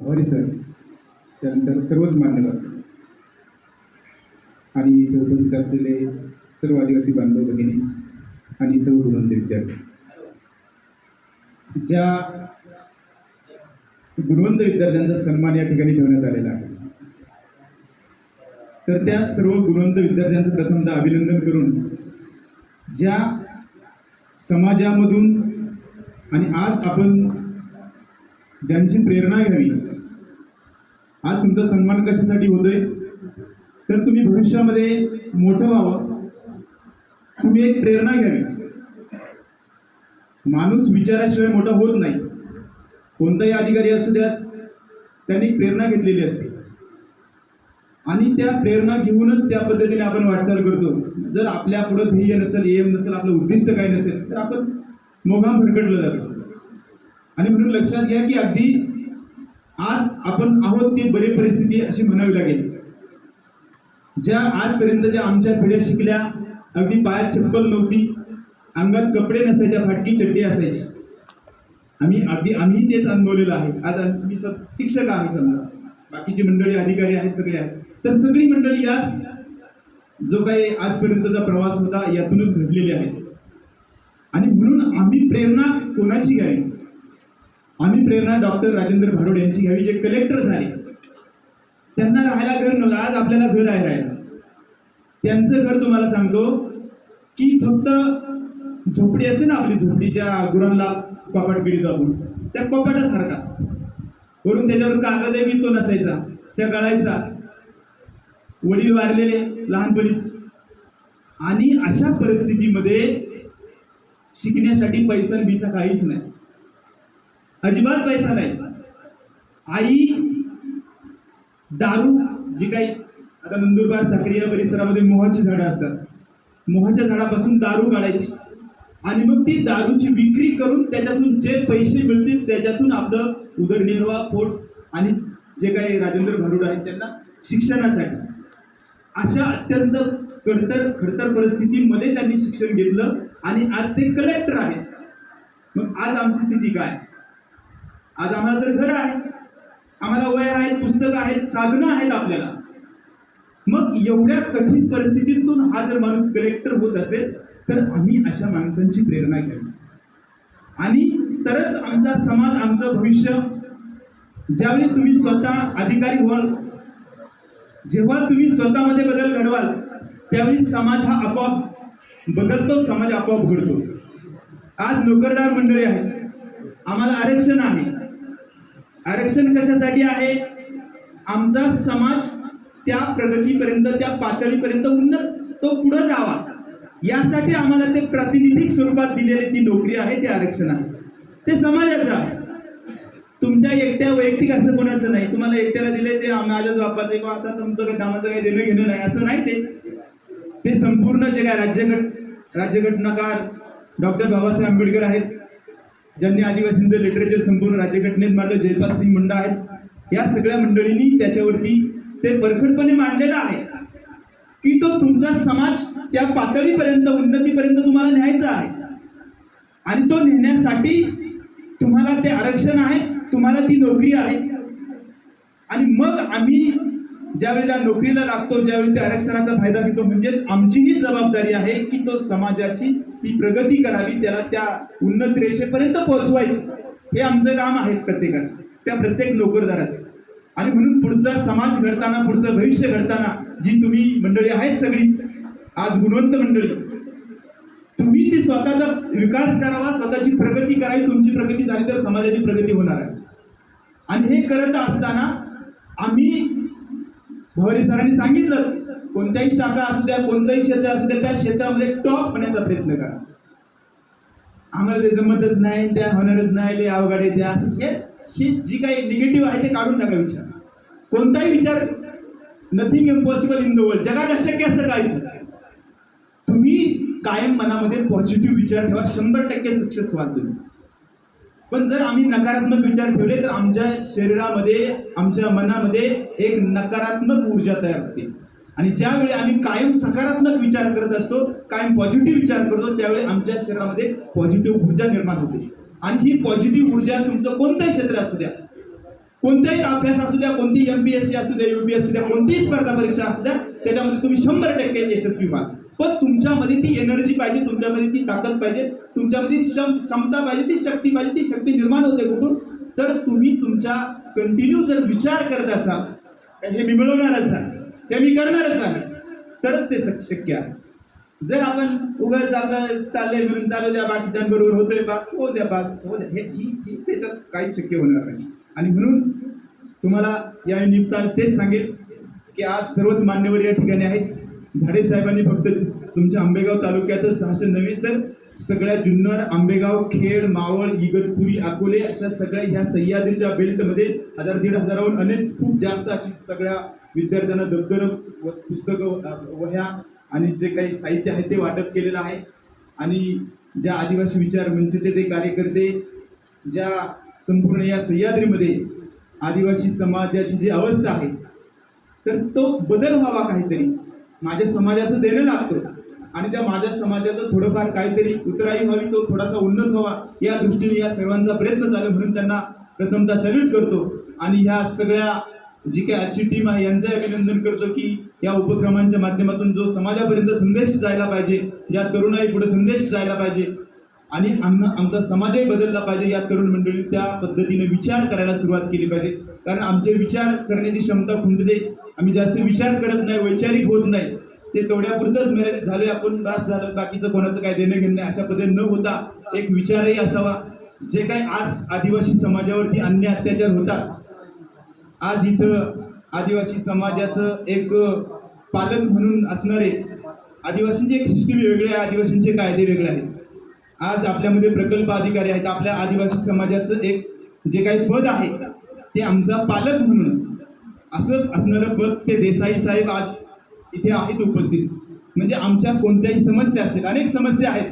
Hari sir त्यानंतर सर्वच मान्यवर आणि इथे उपस्थित असलेले सर्व आदिवासी बांधव भगिनी आणि सर्व गुणवंत विद्यार्थी. ज्या गुणवंत विद्यार्थ्यांचा सन्मान या ठिकाणी ठेवण्यात आलेला आहे तर त्या सर्व गुणवंत विद्यार्थ्यांचं प्रथमतः अभिनंदन करून ज्या समाजामधून आणि आज आपण ज्यांची प्रेरणा घ्यावी. आज तुमचा सन्मान कशासाठी होतोय? तर तुम्ही भविष्यामध्ये मोठं व्हावं. तुम्ही एक प्रेरणा घ्यावी. माणूस विचाराशिवाय मोठा होत नाही. कोणताही अधिकारी असू द्यात त्यांनी प्रेरणा घेतलेली असते. आणि त्या प्रेरणा घेऊनच त्या पद्धतीने आपण वाटचाल करतो. जर आपल्या पुढं ध्येय नसेल एम नसेल आपलं उद्दिष्ट काय नसेल तर आपण मोघाम भरकटलं जातो. आणि म्हणून लक्षात घ्या की अगदी आज आपण आहोत ती बरी परिस्थिती अशी म्हणावी लागेल. ज्या आजपर्यंत ज्या आमच्या पिढ्या शिकल्या अगदी पायात चप्पल नव्हती अंगात कपडे नसायच्या फाटकी चड्डी असायची. आम्ही अगदी आम्ही तेच अनुभवलेलं आहे. आज मी सब शिक्षक आहे समजा. बाकीची मंडळी अधिकारी आहेत सगळे आहेत. तर सगळी मंडळी याच जो काही आजपर्यंतचा प्रवास होता यातूनच घडलेली आहे. आणि म्हणून आम्ही प्रेरणा कोणाची घ्यावी? आम्ही प्रेरणा डॉक्टर राजेंद्र भारुड यांची घ्यावी जे कलेक्टर झाले त्यांना राहायला घर नव्हतं आज आपल्याला घर आहे राहायला. त्यांचं घर तुम्हाला सांगतो की फक्त झोपडी असते ना आपली झोपडी ज्या गुरांना कपाट पिढीतो आपण त्या कपाटासारखा. वरून त्याच्यावर कागदही बी तो नसायचा त्या गळायचा. वडील वारलेले लहानपणीच. आणि अशा परिस्थितीमध्ये शिकण्यासाठी पैसा बिसा काहीच नाही. अजिबात पैसा नाही. आई दारू जी काही आता नंदुरबार साखरी या परिसरामध्ये मोहाची झाडं असतात. मोहाच्या झाडापासून दारू काढायची. आणि मग ती दारूची विक्री करून त्याच्यातून जे पैसे मिळतील त्याच्यातून आपलं उदरनिर्वाह पोट आणि जे काही राजेंद्र भारुड आहेत त्यांना शिक्षणासाठी. अशा अत्यंत खडतर खडतर परिस्थितीमध्ये त्यांनी शिक्षण घेतलं आणि आज ते कलेक्टर आहेत. मग आज आमची स्थिती काय? आज आम्हाला तर घर आहे. आम्हाला वय आहेत पुस्तकं आहेत साधनं आहेत आपल्याला. मग एवढ्या कठीण परिस्थितीतून हा जर माणूस कलेक्टर होत असेल तर आम्ही अशा माणसांची प्रेरणा घ्यावी आणि तरच आमचा समाज आमचं भविष्य ज्यावेळी तुम्ही स्वतः अधिकारी व्हाल जेव्हा तुम्ही स्वतःमध्ये बदल घडवाल त्यावेळी समाज हा आपोआप बदलतो समाज आपोआप घडतो. आज नोकरदार मंडळी आहे आम्हाला आरक्षण आहे. आरक्षण कशासाठी आहे? आमचा समाज त्या प्रगतीपर्यंत त्या पातळीपर्यंत उन्नत तो पुढे जावा. यासाठी आम्हाला ते प्रातिनिधिक स्वरूपात दिलेली ती नोकरी आहे ते आरक्षण आहे. ते समाजाचं आहे. तुमच्या एकट्या वैयक्तिक असं कोणाचं नाही. तुम्हाला एकट्याला दिले ते आम- माझ्याच बापाचं किंवा आता तुमचं कामाचं काही देणं घेणं नाही असं नाही ते. ते संपूर्ण जे काय राज्यघट राज्यघटनाकार डॉक्टर बाबासाहेब आंबेडकर आहेत. ज्यांनी आदिवासींचं लिटरेचर संपूर्ण राज्यघटनेत मांडलं जयपाल सिंग मुंडा आहेत. या सगळ्या मंडळींनी त्याच्यावरती ते परखडपणे मांडलेलं आहे की तो तुमचा समाज त्या पातळीपर्यंत उन्नतीपर्यंत तुम्हाला न्यायचा आहे. आणि तो नेण्यासाठी तुम्हाला ते आरक्षण आहे तुम्हाला ती नोकरी आहे. आणि मग आम्ही ज्यावेळी त्या नोकरीला लागतो ज्यावेळी त्या आरक्षणाचा फायदा घेतो म्हणजेच आमचीही जबाबदारी आहे की तो समाजाची ती प्रगती करावी त्याला त्या उन्नत रेषेपर्यंत पोहोचवायचं. हे आमचं काम आहे प्रत्येकाचं त्या प्रत्येक नोकरदाराचं. आणि म्हणून पुढचा समाज घडताना पुढचं भविष्य घडताना जी तुम्ही मंडळी आहेत सगळी आज गुणवंत मंडळी तुम्ही ती स्वतःचा विकास करावा स्वतःची प्रगती करावी तुमची प्रगती झाली तर समाजाची प्रगती होणार आहे. आणि हे करत असताना आम्ही भवारी सरांनी सांगितलं कोणत्याही शाखा असू द्या कोणतंही क्षेत्र असू द्या त्या क्षेत्रामध्ये टॉप होण्याचा प्रयत्न करा. आम्हाला ते जमतच नाही त्या होणारच नाही ले अवघड आहे त्या असं. हे जी काही निगेटिव्ह आहे ते काढून टाका विचार. कोणताही विचार nothing impossible in the world जगात अशक्य असं काहीच नाही. तुम्ही कायम मनामध्ये पॉझिटिव्ह विचार ठेवा शंभर टक्के सक्सेस व्हाल तुम्ही. पण जर आम्ही नकारात्मक विचार ठेवले तर आमच्या शरीरामध्ये आमच्या मनामध्ये एक नकारात्मक ऊर्जा तयार होते. आणि ज्यावेळी आम्ही कायम सकारात्मक विचार करत असतो कायम पॉझिटिव्ह विचार करतो त्यावेळी आमच्या शरीरामध्ये पॉझिटिव्ह ऊर्जा निर्माण होते. आणि ही पॉझिटिव्ह ऊर्जा तुमचं कोणतंही क्षेत्र असू द्या कोणताही अभ्यास असू द्या कोणती एमपीएससी असू द्या युपीएससी असू द्या कोणतीही स्पर्धा परीक्षा असू द्या त्याच्यामध्ये तुम्ही शंभर टक्के यशस्वी व्हाल पण तुमच्यामध्ये ती एनर्जी पाहिजे तुमच्यामध्ये ती ताकद पाहिजे तुमच्यामध्ये क्षम क्षमता पाहिजे ती शक्ती पाहिजे ती शक्ती निर्माण होते कुठून? तर तुम्ही तुमच्या कंटिन्यू जर विचार करत असाल हे मी मिळवणारच आहे. ते मी करणारच आहे तरच ते शक- शक्य आहे. जर आपण उगाच आपलं चाललंय म्हणून चालू द्या बाकीच्यांबरोबर होतोय पास हो द्या पास हो द्या. हे ही ही त्याच्यात काहीच शक्य होणार नाही. आणि म्हणून तुम्हाला या निमित्तानं तेच सांगेल की आज सर्वच मान्यवर या ठिकाणी आहेत. झाडे साहेबांनी फक्त तुमच्या आंबेगाव तालुक्यातच सहाशे नव्हे तर सगळ्या जुन्नर आंबेगाव खेड मावळ इगतपुरी अकोले अशा सगळ्या ह्या सह्याद्रीच्या बेल्टमध्ये हजार दीड हजाराहून अनेक खूप जास्त अशी सगळ्या विद्यार्थ्यांना दप्तर व पुस्तकं वह्या आणि जे काही साहित्य आहे ते वाटप केलेलं आहे. आणि ज्या आदिवासी विचार मंचचे ते कार्यकर्ते ज्या संपूर्ण या सह्याद्रीमध्ये आदिवासी समाजाची जी अवस्था आहे तर तो बदल व्हावा काहीतरी. माझ्या समाजाचं देणं लागतं. आणि त्या माझ्या समाजाचं थोडंफार काहीतरी उतराई व्हावी तो थोडासा उन्नत व्हावा या दृष्टीने या सर्वांचा प्रयत्न झाला म्हणून त्यांना प्रथमतः सल्यूट करतो. आणि ह्या सगळ्या जी काही आजची टीम आहे यांचं अभिनंदन करतो की या उपक्रमांच्या माध्यमातून जो समाजापर्यंत संदेश जायला पाहिजे या तरुणाई पुढे संदेश जायला पाहिजे आणि आम आमचा समाजही बदलला पाहिजे या तरुण मंडळी त्या पद्धतीने विचार करायला सुरुवात केली पाहिजे. कारण आमचे विचार करण्याची क्षमता खुंटते आम्ही जास्त विचार करत नाही वैचारिक होत नाही. ते तेवढ्यापुरतंच मेरे झाले आपण बास झालं बाकीचं कोणाचं काय देणं घेणं नाही अशा पद्धतीने न होता एक विचारही असावा. जे काही आज आदिवासी समाजावरती अन्य अत्याचार होतात आज इथं आदिवासी समाजाचं एक पालक म्हणून असणारे आदिवासींची एक सिस्टीम वेगळी आहे आदिवासींचे कायदे वेगळे आहेत. आज आपल्यामध्ये प्रकल्प अधिकारी आहेत आपल्या आदिवासी समाजाचं एक जे काही पद आहे ते आमचा पालक म्हणून असंच असणारं पद ते देसाई साहेब आज इथे आहेत उपस्थित. म्हणजे आमच्या कोणत्याही समस्या असतील अनेक समस्या आहेत.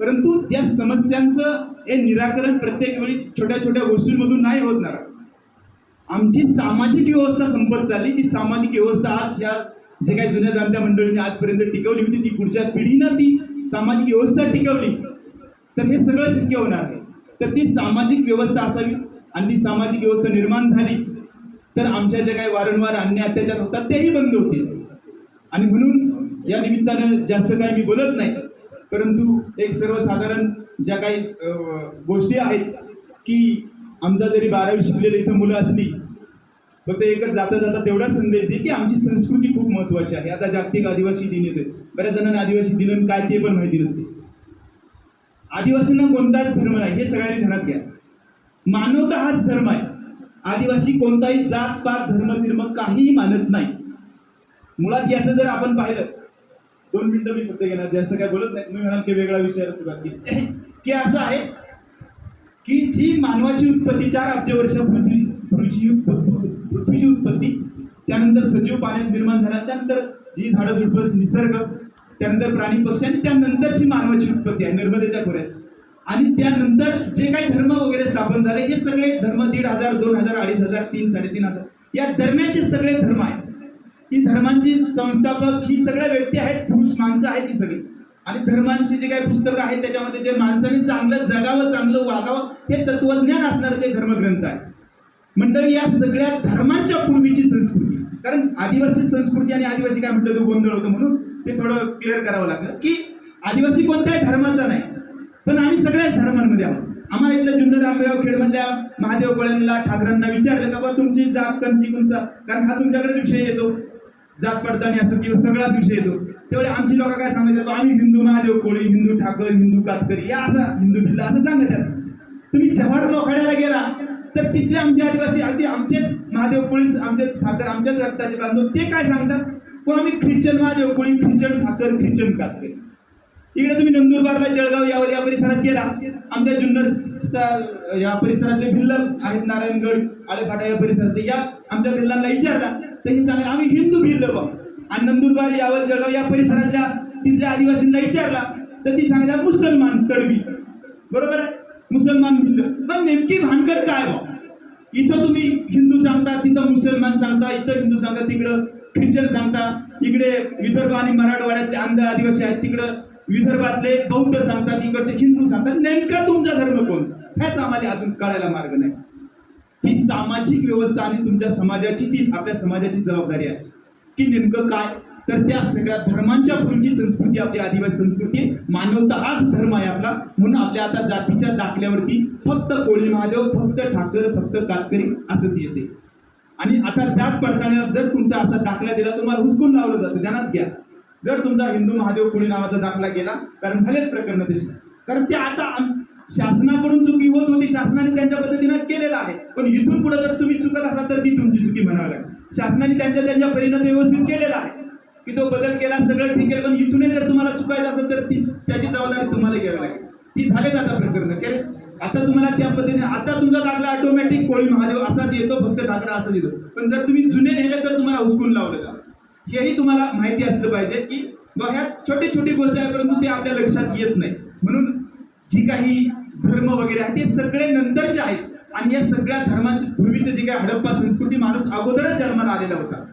परंतु त्या समस्यांचं हे निराकरण प्रत्येक वेळी छोट्या छोट्या गोष्टींमधून नाही होणार आमची सामाजिक व्यवस्था संपत चालली. ती सामाजिक व्यवस्था आज ह्या जे काही जुन्या जाणत्या मंडळींनी आजपर्यंत टिकवली होती ती पुढच्या पिढीनं ती सामाजिक व्यवस्था टिकवली. तर हे सगळं शक्य होणार आहे तर ती सामाजिक व्यवस्था असावी आणि ती सामाजिक व्यवस्था निर्माण झाली. तर आमच्या ज्या काही वारंवार अन्य अत्याचार होतात तेही बंद होतील आणि म्हणून या निमित्तानं जास्त काही मी बोलत नाही. परंतु एक सर्वसाधारण ज्या काही गोष्टी आहेत की आमचा जरी बारावी शिकलेली इथं मुलं असली फक्त एकच जाता जाता तेवढाच संदेश दे की आमची संस्कृती खूप महत्त्वाची आहे. आता जागतिक आदिवासी दिन येते बऱ्याच जणांना आदिवासी दिन काय ते पण माहिती नसते. आदिवासींना कोणताच धर्म नाही हे सगळ्यांनी ध्यानात घ्या. मानवता हाच धर्म आहे. आदिवासी कोणताही जात पात धर्म काहीही मानत नाही. मुळात याचं जर आपण पाहिलं दोन मिनिटं मी फक्त घेणार जास्त काय बोलत नाही. तुम्ही म्हणाल की वेगळा विषयाला सुरुवात केली. की असं आहे की जी मानवाची उत्पत्ती चार अब्ज वर्षापूर्वी पृथ्वीची पृथ्वीची उत्पत्ती त्यानंतर सजीव पाण्यात निर्माण झाला त्यानंतर जी झाडं झुडपं निसर्ग त्यानंतर प्राणी पक्षी आणि त्यानंतरची मानवाची उत्पत्ती आहे नर्मदेच्या खोऱ्यात. आणि त्यानंतर जे काही धर्म वगैरे स्थापन झाले हे सगळे धर्म दीड हजार दोन हजार अडीच हजार तीन साडेतीन हजार. या दरम्यानचे सगळे धर्म आहेत. ही धर्मांची संस्थापक ही सगळ्या व्यक्ती आहेत पुरुष माणसं आहेत ही सगळी. आणि धर्मांची जे काही पुस्तकं आहेत त्याच्यामध्ये जे माणसाने चांगलं जगावं चांगलं वागावं हे तत्वज्ञान असणारं ते धर्मग्रंथ आहे मंडळी या सगळ्या धर्मांच्या पूर्वीची संस्कृती. कारण आदिवासी संस्कृती आणि आदिवासी काय म्हटलं तो गोंधळ होतो म्हणून ते थोडं क्लिअर करावं लागलं की आदिवासी कोणत्याही धर्माचा नाही. पण आम्ही सगळ्याच धर्मांमध्ये आहोत. आम्हाला इथल्या जुन्नर आंबेगाव खेडमधल्या महादेव कोळ्यांना ठाकरांना विचारलं का बा तुमची जात कंची कोणता कारण हा तुमच्याकडे विषय येतो. जात पडताळणी असं किंवा सगळाच विषय येतो. तेवढे आमची लोक काय सांगायचं आम्ही हिंदू महादेव कोळी हिंदू ठाकर हिंदू कातकरी या असा हिंदू भिल्ला असं सांगत तुम्ही जव्हार मोखाड्याला गेला तर तिथले आमचे आदिवासी अगदी आमचेच महादेव कोळी आमचेच ठाकर आमच्याच रक्ताचे बांधव ते काय सांगतात? को आम्ही Christian Mahadev Koli Christian Thakar Christian Katkari. इकडे तुम्ही नंदुरबारला जळगाव यावर या परिसरात गेला. आमच्या जुन्नरचा या परिसरातले भिल्ल आहेत नारायणगड आळेफाटा या परिसरातले. या आमच्या भिल्लांना विचारला तर हे सांगा आम्ही हिंदू भिल्ल बा. आणि नंदुरबार यावर जळगाव या परिसरातल्या तिथल्या आदिवासींना विचारला तर ती सांगितलं मुसलमान तडवी. बरोबर आहे? मुसलमान भिल्ल. मग नेमकी भानगड काय बा? इथं तुम्ही हिंदू सांगता तिथं मुसलमान सांगता इथं हिंदू सांगता तिकडं ख्रिश्चन सांगता इकडे विदर्भ आणि मराठवाड्यातले अंध आदिवासी आहेत तिकडं विदर्भातले बौद्ध सांगतात इकडचे हिंदू सांगतात नेमका तुमचा धर्म कोण? ह्याच आम्हाला अजून कळायला मार्ग नाही. ही सामाजिक व्यवस्था आणि तुमच्या समाजाची ती आपल्या समाजाची जबाबदारी आहे. की नेमकं काय? तर त्या सगळ्या धर्मांच्या पूर्वीची संस्कृती आपली आदिवासी संस्कृती मानवता हाच धर्म आहे आपला. म्हणून आपल्या आता जातीच्या दाखल्यावरती फक्त कोळी महादेव फक्त ठाकर फक्त कातकरी असंच येते. आणि आता जात पडताना जर तुमचा असा दाखला दिला तुम्हाला हुसकून लावलं जातं. ध्यानात घ्या. जर तुमचा हिंदू महादेव पुणे नावाचा दाखला गेला कारण झालेच प्रकरण दिसलं. कारण ते आता शासनाकडून चुकी होत होती शासनाने त्यांच्या पद्धतीनं केलेलं आहे. पण इथून पुढे जर तुम्ही चुकत असाल तर ती तुमची चुकी म्हणावी लागेल. शासनाने त्यांच्या त्यांच्या परीनं व्यवस्थित केलेला आहे. की तो बदल केला सगळं ठीक आहे पण इथूनही जर तुम्हाला चुकायचं असेल तर ती त्याची जबाबदारी तुम्हाला घ्यावी लागेल. ती झालेच आता प्रकरण. केले आता तुम्हाला त्या पद्धतीने आता तुमचा दाखला ऑटोमॅटिक कोळी महादेव असाच येतो फक्त ठाकरा असाच येतो. पण जर तुम्ही जुने नेले तर तुम्हाला हुसकून लावलं जातं. हेही तुम्हाला माहिती असलं पाहिजे की बघ ह्या छोटी छोटी गोष्ट आहे परंतु ते आपल्या लक्षात येत नाही. म्हणून जी काही धर्म वगैरे आहे ते सगळे नंतरचे आहेत. आणि या सगळ्या धर्मांची पूर्वीचे जे काही हडप्पा संस्कृती माणूस अगोदरच जन्माला आलेला होता.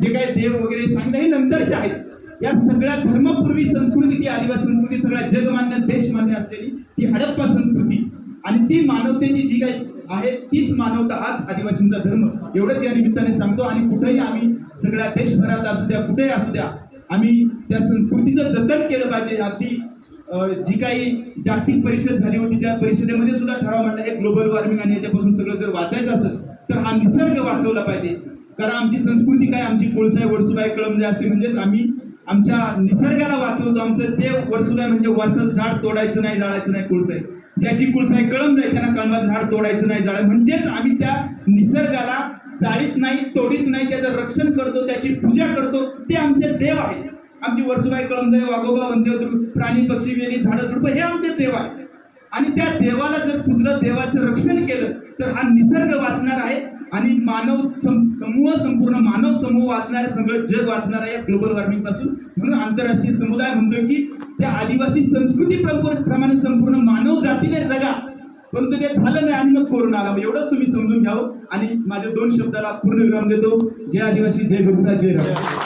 जे काही देव वगैरे सांगितलं हे नंतरचे आहेत. या सगळ्या धर्मपूर्वी संस्कृती ती आदिवासी संस्कृती सगळ्या जगमान्य देशमान्य असलेली ती हडप्पा संस्कृती. आणि ती मानवतेची जी काही आहे तीच मानवता हाच आदिवासींचा धर्म. एवढंच या निमित्ताने सांगतो आणि कुठेही आम्ही सगळ्या देशभरात असू द्या कुठेही असू द्या आम्ही त्या संस्कृतीचं जतन केलं पाहिजे. अगदी जी काही जागतिक परिषद झाली होती त्या परिषदेमध्ये सुद्धा ठराव मांडला हे ग्लोबल वॉर्मिंग आणि याच्यापासून सगळं जर वाचायचं असेल तर हा निसर्ग वाचवला पाहिजे. कारण आमची संस्कृती काय? आमची कोळसाय वडसुबाई कळमजे असते म्हणजेच आम्ही आमच्या निसर्गाला वाचवतो. आमचं देव वडसुबाई म्हणजे वर्षाचं झाड तोडायचं नाही जाळायचं नाही कोळसाय ज्याची कुळसाई कळम जाईल त्यांना कळमाचं झाड तोडायचं नाही जाळ म्हणजेच आम्ही त्या निसर्गाला जाळीत नाही तोडीत नाही त्याचं रक्षण करतो त्याची पूजा करतो ते आमचे देव आहेत. आमची वर्षबाई कळमदेव वाघोबा वंदेव प्राणी पक्षी वेली झाडं झुडपं हे आमचे देव आहेत. आणि त्या देवाला जर पुजलं देवाचं रक्षण केलं तर हा निसर्ग वाचणार आहे. आणि मानव सम- समूह संपूर्ण मानव समूह वाचणार आहे सगळं जग वाचणार आहे या ग्लोबल वॉर्मिंगपासून. म्हणून आंतरराष्ट्रीय समुदाय म्हणतो की त्या आदिवासी संस्कृती प्रमाणे संपूर्ण मानव जातीने जगा. परंतु ते झालं नाही आणि मग कोरोना आला. मग एवढंच तुम्ही समजून घ्यावं हो. आणि माझ्या दोन शब्दाला पूर्ण विराम देतो. जय आदिवासी जय भक्ता जय राम.